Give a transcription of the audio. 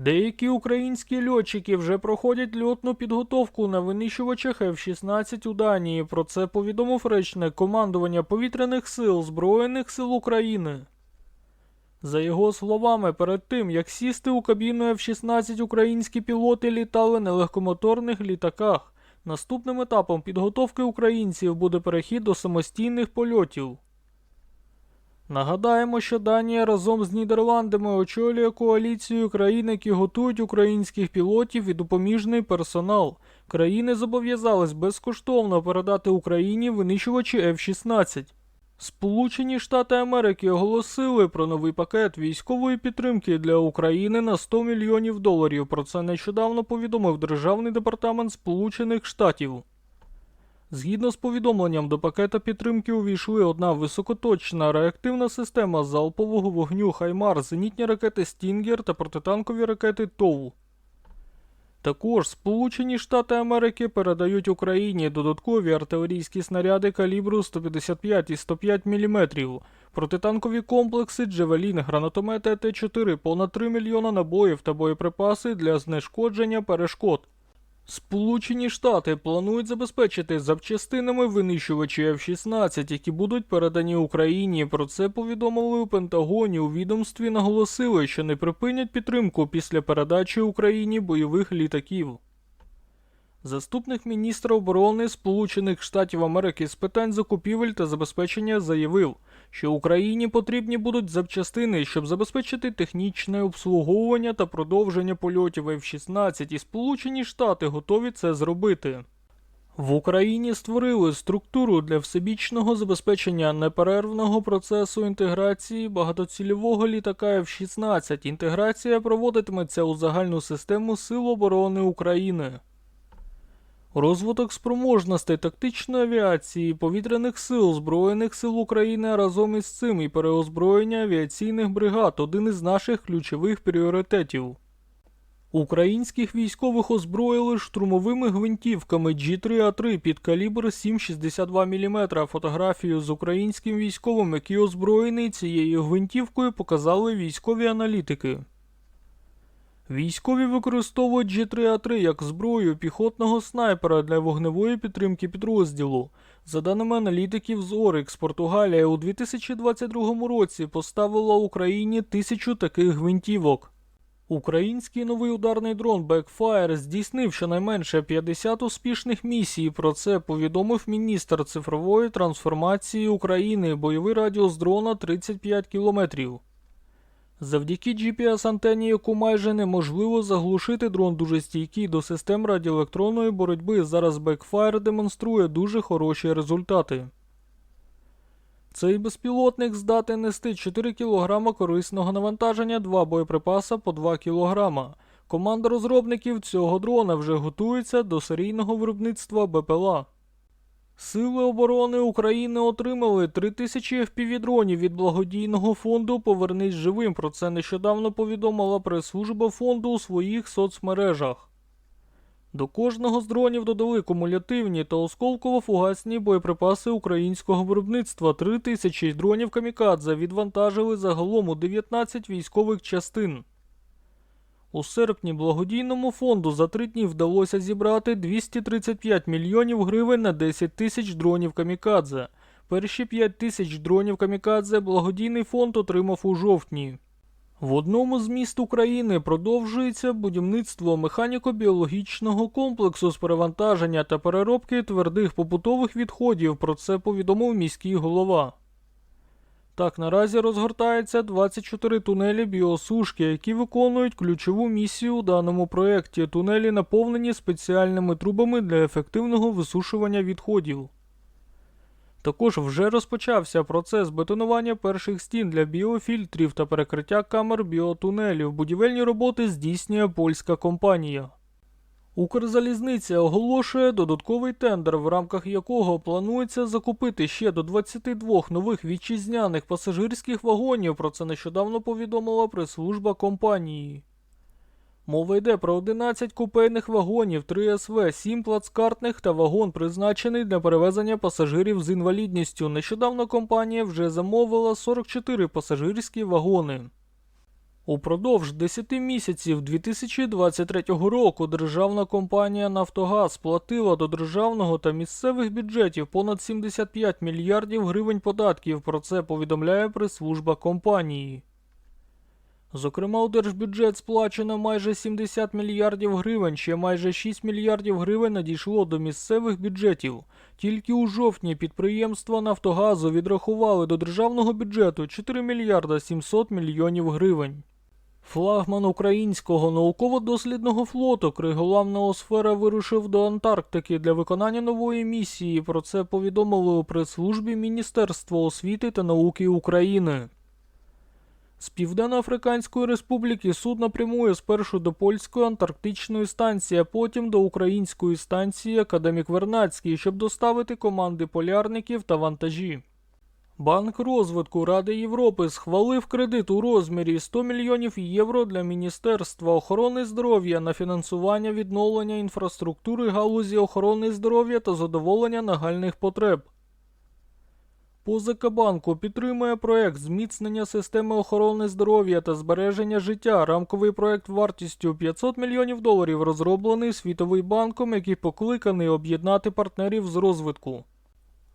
Деякі українські льотчики вже проходять льотну підготовку на винищувачах F-16 у Данії. Про це повідомив речник командування повітряних сил Збройних сил України. За його словами, перед тим як сісти у кабіну F-16 українські пілоти літали на легкомоторних літаках. Наступним етапом підготовки українців буде перехід до самостійних польотів. Нагадаємо, що Данія разом з Нідерландами очолює коаліцію країн, які готують українських пілотів і допоміжний персонал. Країни зобов'язались безкоштовно передати Україні винищувачі F-16. Сполучені Штати Америки оголосили про новий пакет військової підтримки для України на 100 мільйонів доларів. Про це нещодавно повідомив Державний департамент Сполучених Штатів. Згідно з повідомленням, до пакета підтримки увійшли одна високоточна реактивна система залпового вогню Хаймар, зенітні ракети Стінгер та протитанкові ракети ТОВ. Також Сполучені Штати Америки передають Україні додаткові артилерійські снаряди калібру 155 і 105 мм, протитанкові комплекси Джевелін, гранатомети Т-4, понад 3 мільйона набоїв та боєприпаси для знешкодження перешкод. Сполучені Штати планують забезпечити запчастинами винищувачі F-16, які будуть передані Україні. Про це повідомили у Пентагоні. У відомстві наголосили, що не припинять підтримку після передачі Україні бойових літаків. Заступник міністра оборони Сполучених Штатів Америки з питань закупівель та забезпечення заявив, що Україні потрібні будуть запчастини, щоб забезпечити технічне обслуговування та продовження польотів F-16, і Сполучені Штати готові це зробити. В Україні створили структуру для всебічного забезпечення неперервного процесу інтеграції багатоцільового літака F-16. Інтеграція проводитиметься у загальну систему Сил оборони України. Розвиток спроможностей тактичної авіації повітряних сил Збройних сил України разом із цим і переозброєння авіаційних бригад один із наших ключових пріоритетів. Українських військових озброїли штурмовими гвинтівками G3A3 під калібр 7,62 мм. Фотографію з українським військовим, який озброєний цією гвинтівкою, показали військові аналітики. Військові використовують G3A3 як зброю піхотного снайпера для вогневої підтримки підрозділу. За даними аналітиків з Орикс, Португалія у 2022 році поставила Україні тисячу таких гвинтівок. Український новий ударний дрон Backfire здійснив щонайменше 50 успішних місій. Про це повідомив міністр цифрової трансформації України. Бойовий радіус дрона 35 кілометрів. Завдяки GPS-антені, яку майже неможливо заглушити, дрон дуже стійкий до систем радіоелектронної боротьби. Зараз Backfire демонструє дуже хороші результати. Цей безпілотник здатен нести 4 кг корисного навантаження, 2 боєприпаса по 2 кг. Команда розробників цього дрона вже готується до серійного виробництва БПЛА. Сили оборони України отримали 3000 FPV-дронів від благодійного фонду Повернись живим. Про це нещодавно повідомила прес-служба фонду у своїх соцмережах. До кожного з дронів додали кумулятивні та осколково-фугасні боєприпаси українського виробництва. 3000 дронів камікадзе відвантажили загалом у 19 військових частин. У серпні благодійному фонду за три дні вдалося зібрати 235 мільйонів гривень на 10 тисяч дронів камікадзе. Перші 5 тисяч дронів камікадзе благодійний фонд отримав у жовтні. В одному з міст України продовжується будівництво механіко-біологічного комплексу з перевантаження та переробки твердих побутових відходів. Про це повідомив міський голова. Так, наразі розгортається 24 тунелі біосушки, які виконують ключову місію у даному проєкті. Тунелі наповнені спеціальними трубами для ефективного висушування відходів. Також вже розпочався процес бетонування перших стін для біофільтрів та перекриття камер біотунелів. Будівельні роботи здійснює польська компанія. Укрзалізниця оголошує додатковий тендер, в рамках якого планується закупити ще до 22 нових вітчизняних пасажирських вагонів. Про це нещодавно повідомила прес-служба компанії. Мова йде про 11 купейних вагонів, 3 СВ, 7 плацкартних та вагон, призначений для перевезення пасажирів з інвалідністю. Нещодавно компанія вже замовила 44 пасажирські вагони. Упродовж 10 місяців 2023 року державна компанія Нафтогаз сплатила до державного та місцевих бюджетів понад 75 мільярдів гривень податків. Про це повідомляє прес-служба компанії. Зокрема, у держбюджет сплачено майже 70 мільярдів гривень, ще майже 6 мільярдів гривень надійшло до місцевих бюджетів. Тільки у жовтні підприємства Нафтогазу відрахували до державного бюджету 4 мільярда 700 мільйонів гривень. Флагман українського науково-дослідного флоту Криголам Ноосфера вирушив до Антарктики для виконання нової місії. Про це повідомили у прес-службі Міністерства освіти та науки України. З Південно-Африканської Республіки судно прямує спершу до польської антарктичної станції, а потім до української станції Академік Вернадський, щоб доставити команди полярників та вантажі. Банк розвитку Ради Європи схвалив кредит у розмірі 100 мільйонів євро для Міністерства охорони здоров'я на фінансування відновлення інфраструктури галузі охорони здоров'я та задоволення нагальних потреб. Позика банку підтримує проект зміцнення системи охорони здоров'я та збереження життя. Рамковий проект вартістю 500 мільйонів доларів розроблений Світовий банком, який покликаний об'єднати партнерів з розвитку.